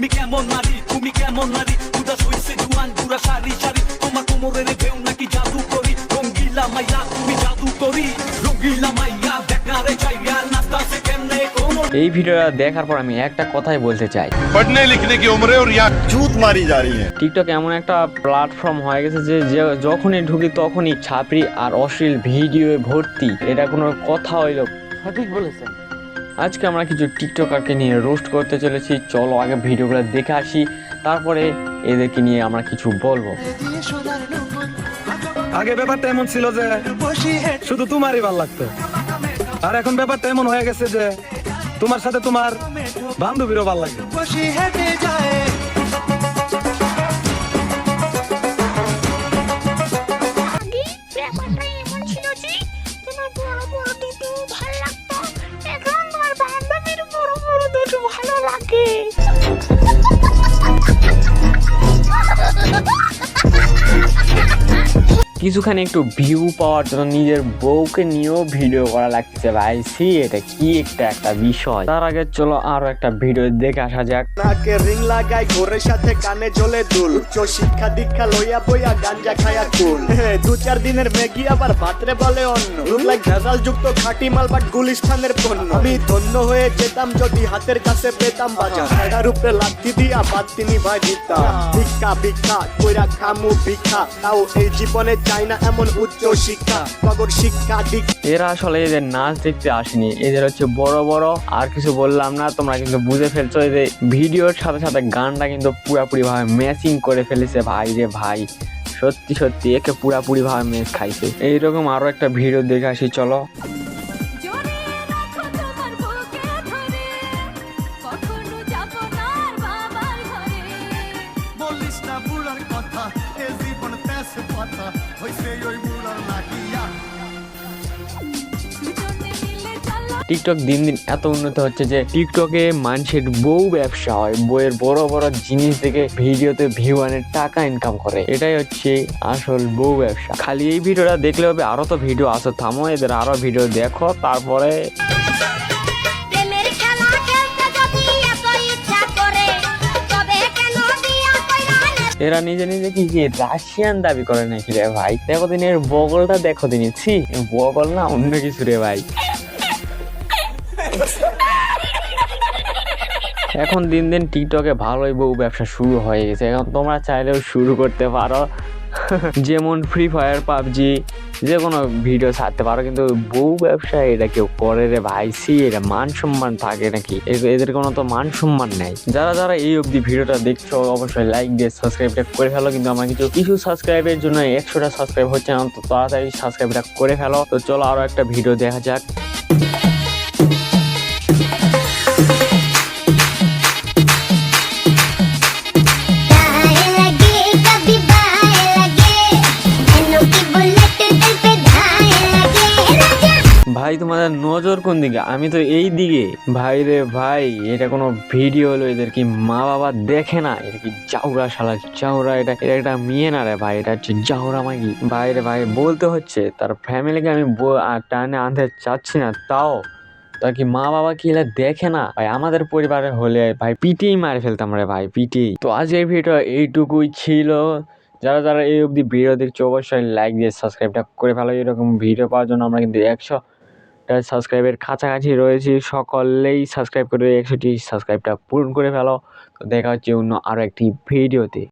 তুমি কেমন নারী? তুমি কেমন নারী? উদাস হইছে জুয়ান বুড়া সারি সারি তোমার কোমরের ঢেউ নাকি জাদু করি রঙ্গিলা মাইয়া তুমি জাদু করি রঙ্গিলা মাইয়া দেখারে চাই আর চাইয়া নাস্তাছে কেমনে এই ভিডিওটা দেখার পর আমি একটা কথাই বলতে চাই। পড়নে লিখনে কি উমরে ওর ইয়া চুত মারি যা রহি হ্যায় টিকটক এমন একটা প্ল্যাটফর্ম হয়ে গেছে যে যখনই ঢুকি তখনই ছাপরি আর অশ্লীল ভিডিওয়ে ভর্তি। এটা কোনো কথা হইল সঠিক বলেছেন। আজকে আমরা কিছু টিকটকারকে নিয়ে রোস্ট করতে চলেছি। চলো আগে ভিডিওগুলো দেখে আসি। তারপরে এদেরকে নিয়ে আমরা কিছু বলব। আগে ব্যাপারটা এমন ছিল যে শুধু তোমারই ভালো লাগতো। আর এখন ব্যাপারটা এমন হয়ে গেছে যে তোমার সাথে তোমার বান্ধবীরও ভালো লাগে। ব্যাপারটা এমন ছিল যে তোমার বড় বড় ভালো কিছুখানি একটু ভিউ পাওয়ার জন্য নিজের বউকে নিয়েও ভিডিও করা লাগতেছে ভাই। সি এটা কি একটা একটা বিষয়। তার আগে চলো আরও একটা ভিডিও দেখে আসা যাক। নাকে রিং লাগাই, ঘোরের সাথে কানে জ্বলে দুল। উচ্চ শিক্ষা দীক্ষা লইয়া বইয়া গাঞ্জা খায়া কুল। দু চার দিনের ম্যাগি আবার ভাতরে বলে অন্য রুম লাইক ভেজাল যুক্ত মাল বাট গুলিস্তানের পণ্য। আমি ধন্য হয়ে যেতাম যদি হাতের কাছে পেতাম বাজার। দিয়া বাদ তিনি ভাই দিতাম। ভিক্ষা ভিক্ষা, কইরা খামু ভিক্ষা। তাও এই জীবনে চাই না এমন উচ্চ শিক্ষা নগর শিক্ষা দিক। এরা আসলে এদের নাচ দেখতে আসেনি। এদের হচ্ছে বড় বড়, আর কিছু বললাম না, তোমরা কিন্তু বুঝে ফেলছো যে ভিডিওর সাথে সাথে গানটা কিন্তু পুরাপুরি ভাবে ম্যাচিং করে ফেলেছে ভাই রে ভাই। সত্যি সত্যি, একে পুরাপুরি ভাবে ম্যাচ খাইছে। এইরকম আরও একটা ভিডিও দেখে আসি, চলো। বলিস না বুড়ার কথা, এ জীবন পাতা, হইছে ওই বুড়ার লাগিয়া টিকটক দিন দিন এত উন্নত হচ্ছে যে টিকটকে মানুষের বউ ব্যবসা হয় বইয়ের বড় বড় জিনিস দেখে ভিডিওতে ভিউ আনে, টাকা ইনকাম করে। এটাই হচ্ছে আসল বউ ব্যবসা। খালি এই ভিডিওটা দেখলে হবে আরও তো ভিডিও আছে, থামো এদের আরও ভিডিও দেখো, তারপরে এরা নিজে নিজে কি কি রাশিয়ান দাবি করে নাকি রে ভাই? দেখো দিন এর বগলটা দেখো দিন ছি, বগল না অন্য কিছু রে ভাই। এখন দিন দিন টিকটকে ভালোই বউ ব্যবসা শুরু হয়ে গেছে। এখন তোমরা চাইলেও শুরু করতে পারো। যেমন ফ্রি ফায়ার পাবজি যে কোনো ভিডিও ছাড়তে পারো। কিন্তু বউ ব্যবসা এটা কেউ করে রে ভাই। সি এটা মান সম্মান থাকে নাকি? এদের কোনো তো মান সম্মান নেই। যারা যারা এই অবধি ভিডিওটা দেখছ, অবশ্যই লাইক দিয়ে সাবস্ক্রাইবটা করে ফেলো। কিন্তু আমার কিছু কিছু সাবস্ক্রাইবের জন্য একশোটা সাবস্ক্রাইব হচ্ছে না, তো তাড়াতাড়ি সাবস্ক্রাইবটা করে ফেলো। তো চলো আরও একটা ভিডিও দেখা যাক। তোমাদের নজর কোন দিকে? আমি তো এই দিকে। ভাই রে ভাই, এটা কোনো ভিডিও হলো, এদের কি মা বাবা দেখে না? এটা কি জাউরা শালা, জাউরা এটা এটা একটা মেয়ে না রে ভাই, এটা হচ্ছে জাউরা মাগি। ভাই রে ভাই, বলতে হচ্ছে, তার ফ্যামিলিকে আমি টানে আনতে চাচ্ছি না, তাও। তার কি মা বাবা কি এলা দেখে না? ভাই, আমাদের পরিবারে হলে, ভাই পিটিই মারে ফেলতাম রে ভাই পিটিই তো আজকের ভিডিও এইটুকুই ছিল। যারা যারা এই অবধি ভিডিও দেখছ, অবশ্যই লাইক দিয়ে সাবস্ক্রাইবটা করে ফেলো। এরকম ভিডিও পাওয়ার জন্য আমরা কিন্তু একশো সাবস্ক্রাইবের কাছাকাছি রয়েছি, সকলেই সাবস্ক্রাইব করে একশোটি সাবস্ক্রাইবটা পূরণ করে ফেলো। তো দেখা হচ্ছে অন্য আরও একটি ভিডিওতে